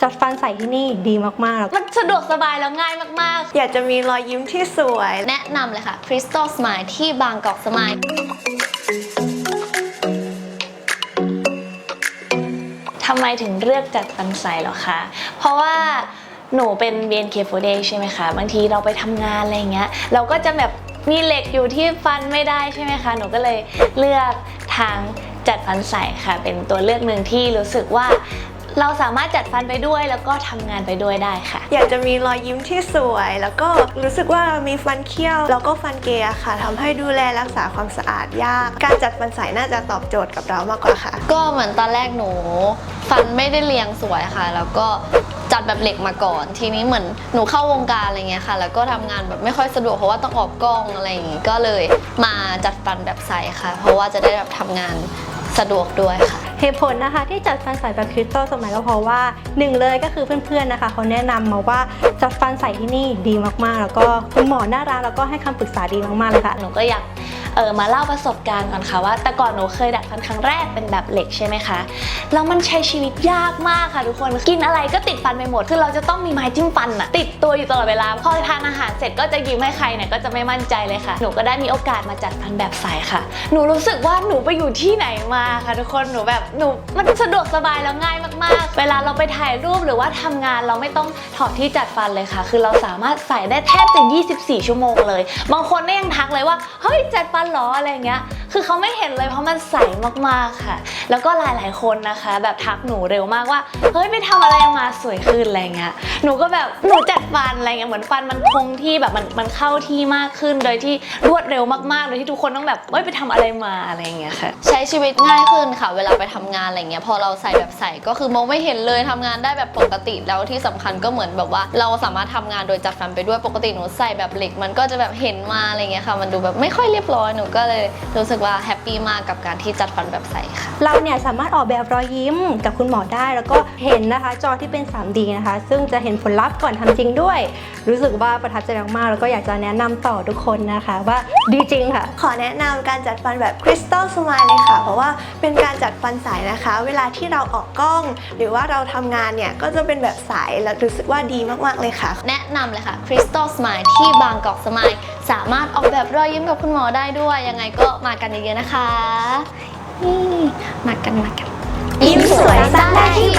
จัดฟันใส่ที่นี่ดีมากๆแล้วมันสะดวกสบายแล้วง่ายมากอยากจะมีรอยยิ้มที่สวย ๆ แนะนำเลยค่ะ Crystal Smile ที่บางกอกสมาย ทำไมถึงเลือกจัดฟันใสเหรอคะ เพราะว่าหนูเป็น BNK48 ใช่ไหมคะ บางทีเราไปทำงานอะไรเงี้ย เราก็จะแบบมีเหล็กอยู่ที่ฟันไม่ได้ใช่ไหมคะ หนูก็เลยเลือกทางจัดฟันใสค่ะ เป็นตัวเลือกหนึ่งที่รู้สึกว่า เราสามารถจัดฟันไปด้วยแล้วก็ทำงานไปด้วยได้ค่ะ อยากจะมีรอยยิ้มที่สวย แล้วก็รู้สึกว่ามีฟันเคี้ยว แล้วก็ฟันเกยค่ะทำให้ดูแลรักษาความสะอาดยาก การจัดฟันใสน่าจะตอบโจทย์กับเรามากกว่าค่ะ ก็เหมือนตอนแรกหนู ฟันไม่ได้เรียงสวยค่ะ แล้วก็จัดแบบเหล็กมาก่อน ทีนี้เหมือนหนูเข้าวงการอะไรเงี้ยค่ะ แล้วก็ทำงานแบบไม่ค่อยสะดวกเพราะว่าต้องออกกล้องอะไรอย่างงี้ก็เลยมาจัดฟันแบบใสค่ะ เพราะว่าจะได้แบบทำงานสะดวกด้วยค่ะ เหตุผลนะคะที่จัดฟันใสแบบคริสตัลสมัยก็เพราะว่าหนึ่งเลยก็คือเพื่อนๆนะคะเขาแนะนำมาว่าจัดฟันใสที่นี่ดีมากๆ แล้วก็คุณหมอน่ารักแล้วก็ให้คำปรึกษาดีมากๆเลยค่ะหนูก็อยาก เออมาเล่าประสบการณ์ก่อนค่ะว่าแต่ก่อนหนูเคยดัดฟันครั้งแรกเป็นแบบเหล็กใช่ไหมคะแล้วมันใช้ชีวิตยากมากค่ะทุกคนกินอะไรก็ติดฟันไปหมด คือเราจะต้องมีไม้จิ้มฟันอะติดตัวอยู่ตลอดเวลาพอทานอาหารเสร็จก็จะยิ้มให้ใครเนี่ยก็จะไม่มั่นใจเลยค่ะ หนูก็ได้มีโอกาสมาจัดฟันแบบใสค่ะ หนูรู้สึกว่าหนูไปอยู่ที่ไหนมาค่ะทุกคนหนูแบบหนูมันสะดวกสบายแล้วง่ายมากๆ เวลาเราไปถ่ายรูปหรือว่าทำงานเราไม่ต้องถอดที่จัดฟันเลยค่ะ คือเราสามารถใส่ได้แทบจะ 24 ชั่วโมงเลย บางคนเนี่ยยังทักเลยว่าเฮ้ยจัดฟันเหรออะไรเงี้ย คือเขาไม่เห็นเลยเพราะมันใสมากๆค่ะ แล้วก็หลาย ๆ คนนะคะ แบบทักหนูเร็วมากว่า เฮ้ยไปทำอะไรมาสวยขึ้นอะไรเงี้ย หนูก็แบบหนูจัดฟันอะไรเงี้ยเหมือนฟันมันคงที่แบบมันมันเข้าที่มากขึ้น โดยที่รวดเร็วมากๆ โดยที่ทุกคนต้องแบบเฮ้ยไปทำอะไรมาอะไรเงี้ยค่ะ ใช้ชีวิตง่ายขึ้นค่ะ เวลาไปทำงานอะไรเงี้ยพอเราใส่แบบใส่ก็คือมองไม่เห็นเลยทำงานได้แบบปกติแล้วที่สำคัญก็เหมือนแบบว่า เราสามารถทำงานโดยจัดฟันไปด้วยปกติหนูใส่แบบเหล็ก มันก็จะแบบเห็นมาอะไรเงี้ยค่ะ มันดูแบบไม่ค่อยเรียบร้อยหนูก็เลยรู้สึกว่าแฮปปี้มากกับการที่จัดฟันแบบใส่ค่ะ เราเนี่ยสามารถออกแบบรอยยิ้มกับคุณหมอได้แล้วก็เห็นนะคะ จอที่เป็น 3D นะคะ ซึ่งจะเห็นผลลัพธ์ก่อนทำจริงด้วย รู้สึกว่าประทับใจมากๆแล้วก็อยากจะแนะนำต่อทุกคนนะคะว่าดีจริงค่ะ ขอแนะนำการจัดฟันแบบคริสตัลสม l e เลยค่ะ เพราะว่าเป็นการจัดฟันใสนะคะ เวลาที่เราออกกล้อง หรือว่าเราทำงานเนี่ยก็จะเป็นแบบใสแล้วรู้สึกว่าดีมากๆเลยค่ะ แนะนำเลยค่ะ Crystal Smile ที่บางกอกสมายสามารถออกแบบรอยยิ้มกับคุณหมอได้ด้วย ยังไงก็มากันเยอะๆนะคะนี่มากันมากันยิ้มสวยสร้างได้ที่